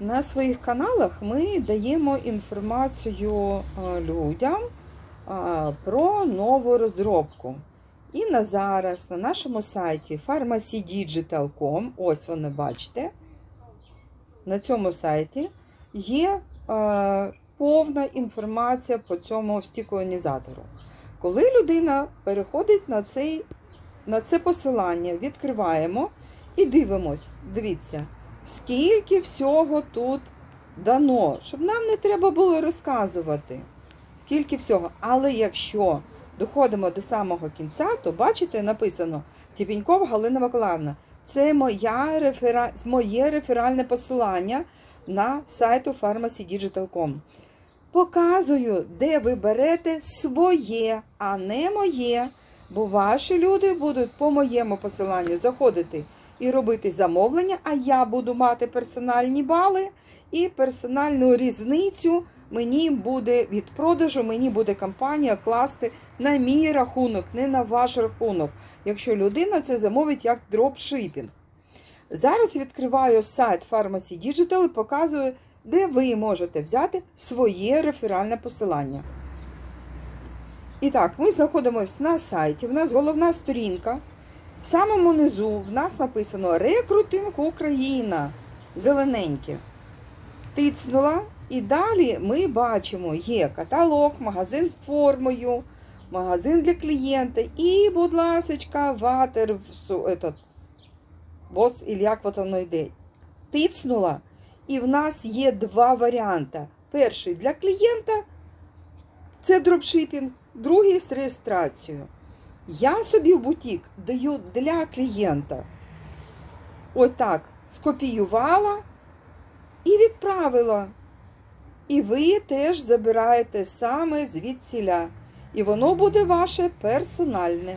На своїх каналах ми даємо інформацію е, людям е, про нову розробку. І на зараз на нашому сайті pharmacydigital.com, ось вони бачите, на цьому сайті є е, повна інформація по цьому стікоонізатору. Коли людина переходить на, цей, на це посилання, відкриваємо і дивимось, дивіться, скільки всього тут дано, щоб нам не треба було розказувати, скільки всього. Але якщо доходимо до самого кінця, то бачите, написано Тіпінькова Галина Миколаївна. Це моя рефера... моє реферальне посилання на сайту pharmacydigital.com. Показую, де ви берете своє, а не моє. Бо ваші люди будуть по моєму посиланню заходити і робити замовлення, а я буду мати персональні бали і персональну різницю мені буде від продажу, мені буде компанія класти на мій рахунок, не на ваш рахунок, якщо людина це замовить як дропшипінг. Зараз відкриваю сайт Pharmacy Digital і показую, де ви можете взяти своє реферальне посилання. І так, ми знаходимося на сайті. В нас головна сторінка. В самому низу в нас написано Рекрутинг Україна. Зелененьке. Тицнула. І далі ми бачимо, є каталог, магазин з формою, магазин для клієнта і, будь ласочка, ватер, этот, і як воно йде. Тицнула. І в нас є два варіанти. Перший для клієнта це дропшипінг, другий з реєстрацією. Я собі в бутік даю для клієнта. Отак скопіювала і відправила. І ви теж забираєте саме звідсіля. І воно буде ваше персональне.